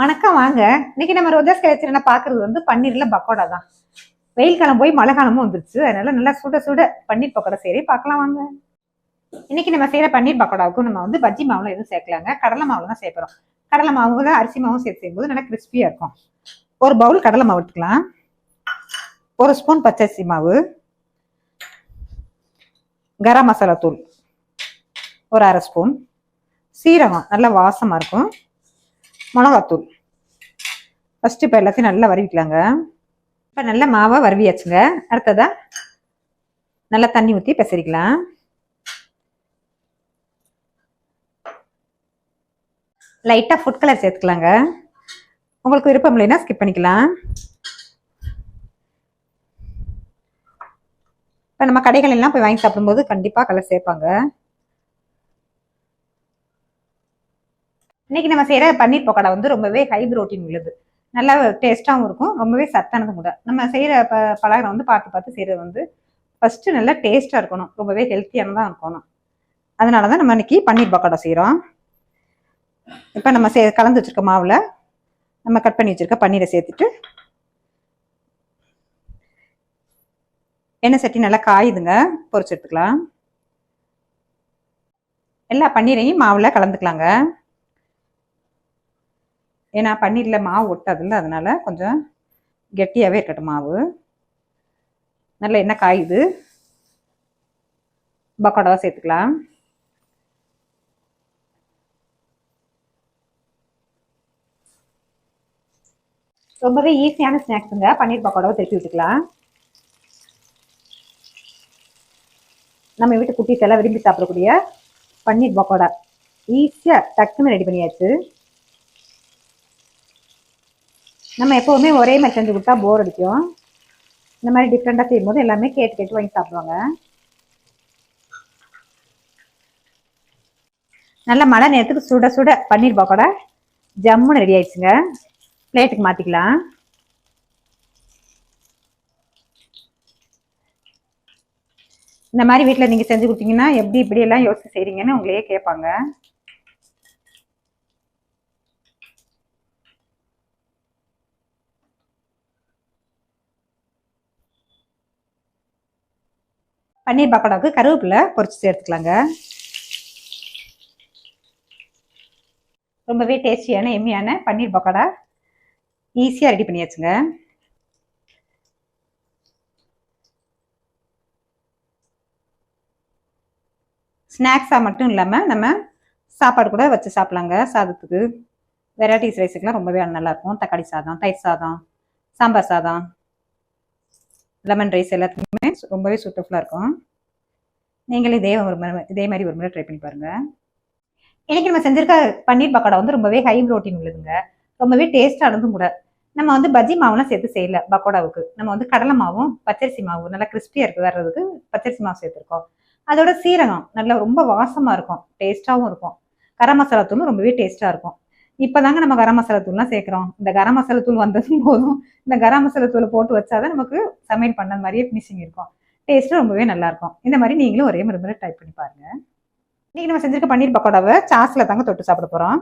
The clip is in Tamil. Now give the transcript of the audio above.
வணக்கம் வாங்க. இன்னைக்கு நம்ம ரோஜாஸ் கலெக்ஷனை பார்க்கறது வந்து பன்னீர்ல பக்கோடா தான். வெயில் காலம் போய் மழை காலமும் வந்துருச்சு. அதனால நல்லா சுட சுட பன்னீர் பக்கோடா சரி பார்க்கலாம் வாங்க. இன்னைக்கு நம்ம செய்யற பன்னீர் பக்கோடாவுக்கும் நம்ம வந்து பஜ்ஜி மாவுல எதுவும் சேர்க்கலாங்க. கடலை மாவுல தான் சேர்க்கிறோம். கடலை மாவு தான் அரிசி மாவும் சேர்த்து செய்யும்போது நல்லா கிறிஸ்பியா இருக்கும். ஒரு பவுல் கடலை மாவு எடுத்துக்கலாம். ஒரு ஸ்பூன் பச்சரிசி மாவு. கரம் மசாலா தூள். ஒரு அரை ஸ்பூன் சீரகம். நல்லா வாசமா இருக்கும். மிளகாத்தூள். ஃபஸ்ட்டு இப்போ எல்லாத்தையும் நல்லா வறுவிக்கலாங்க. இப்போ நல்லா மாவை வறுவியாச்சுங்க. அடுத்ததா நல்லா தண்ணி ஊற்றி பெசரிக்கலாம். லைட்டாக ஃபுட் கலர் சேர்த்துக்கலாங்க. உங்களுக்கு விருப்பம் இல்லைன்னா ஸ்கிப் பண்ணிக்கலாம். இப்போ நம்ம கடைகள் எல்லாம் போய் வாங்கி சாப்பிடும்போது கண்டிப்பாக கலர் சேர்ப்பாங்க. இன்னைக்கு நம்ம செய்யற பன்னீர் பக்கோடா வந்து ரொம்பவே ஹை புரோட்டீன் உள்ளது. நல்லா டேஸ்டாகவும் இருக்கும் ரொம்பவே சத்தானதும் கூட. நம்ம செய்கிற ப பலகாரம் வந்து பார்த்து பார்த்து செய்கிறது வந்து ஃபஸ்ட்டு நல்லா டேஸ்ட்டாக இருக்கணும். ரொம்பவே ஹெல்த்தியானதாக இருக்கணும். அதனால தான் நம்ம இன்னைக்கு பன்னீர் பக்கோடா செய்கிறோம் இப்போ நம்ம சே கலந்து வச்சுருக்க மாவில் நம்ம கட் பண்ணி வச்சுருக்க பன்னீரை சேர்த்துட்டு எண்ணெய் சட்டி நல்லா காயுதுங்க. பொறிச்சு எடுத்துக்கலாம். எல்லா பன்னீரையும் மாவில் கலந்துக்கலாங்க. ஏன்னா பன்னீரில் மாவு ஒட்டாதுல்ல அதனால் கொஞ்சம் கெட்டியாகவே இருக்கட்டும் மாவு. நல்ல எண்ணெய் காயுது. பக்கோடாவை சேர்த்துக்கலாம். ரொம்பவே ஈஸியான ஸ்நாக்ஸுங்க. பன்னீர் பக்கோடாவை திருப்பி விட்டுக்கலாம் நம்ம வீட்டு குட்டீஸ் எல்லாம் விரும்பி சாப்பிடக்கூடிய பன்னீர் பக்கோடா. ஈஸியாக டக்குன்னு ரெடி பண்ணியாச்சு. நம்ம எப்போவுமே ஒரே மாதிரி செஞ்சு கொடுத்தா போர் அடிக்கும். இந்த மாதிரி டிஃப்ரெண்ட்டாக செய்யும்போது எல்லாமே கேட்டு கேட்டு வாங்கி சாப்பிடுவாங்க. நல்ல மழை நேரத்துக்கு சுட சுட பன்னீர் பக்கோடா ஜம்முன்னு ரெடி ஆயிடுச்சுங்க. பிளேட்டுக்கு மாற்றிக்கலாம் இந்த மாதிரி வீட்டில் நீங்கள் செஞ்சு கொடுத்தீங்கன்னா எப்படி இப்படியெல்லாம் யோசிச்சு செய்கிறீங்கன்னு உங்களையே கேட்பாங்க. பன்னீர் பக்கோடாவுக்கு கருவேப்பிலை பொறிச்சு சேர்த்துக்கலாங்க. ரொம்பவே டேஸ்டியான எம்மியான பன்னீர் பக்கோடா ஈஸியாக ரெடி பண்ணியாச்சுங்க. ஸ்நாக்ஸாக மட்டும் இல்லாமல் நம்ம சாப்பாடு கூட வச்சு சாப்பிட்லாங்க சாதத்துக்கு. வெரைட்டிஸ் ரைஸுக்கெலாம் ரொம்பவே நல்லாயிருக்கும் தக்காளி சாதம் தயிர் சாதம் சாம்பார் சாதம். லெமன் ரைஸ் எல்லாத்துக்குமே ரொம்பவே சூட்டபுளாக இருக்கும். நீங்களும் இதே ஒரு முறை இதே மாதிரி ஒரு முறை ட்ரை பண்ணி பாருங்கள் இன்றைக்கி நம்ம செஞ்சிருக்க பன்னீர் பக்கோடா வந்து ரொம்பவே ஹை ப்ரோட்டீன் உள்ளதுங்க. ரொம்பவே டேஸ்டானதும் கூட. நம்ம வந்து பஜ்ஜி மாவுலாம் சேர்த்து செய்யல பக்கோடாவுக்கு. நம்ம வந்து கடலை மாவும் பச்சரிசி மாவு நல்லா கிறிஸ்பியாக இருக்குது வர்றதுக்கு பச்சரிசி மாவு சேர்த்துருக்கோம். அதோட சீரகம் நல்லா ரொம்ப வாசமாக இருக்கும். டேஸ்ட்டாகவும் இருக்கும். கரம் மசாலா தூளும் ரொம்பவே டேஸ்ட்டாக இருக்கும். இப்போதாங்க நம்ம கரம் மசாலா தூள்லாம் சேர்க்குறோம். இந்த கரம் மசாலா தூள் வந்ததும் போதும். இந்த கரம் மசாலா தூளை போட்டு வச்சாதான் நமக்கு சமையல் பண்ண மாதிரியே ஃபினிஷிங் இருக்கும். டேஸ்ட்டு ரொம்பவே நல்லாயிருக்கும் இந்த மாதிரி நீங்களும் ஒரே முறை ட்ரை பண்ணி பாருங்க. இன்றைக்கி நம்ம செஞ்சுருக்க பன்னீர் பக்கோடாவை சாஸில் தாங்க தொட்டு சாப்பிட போகிறோம்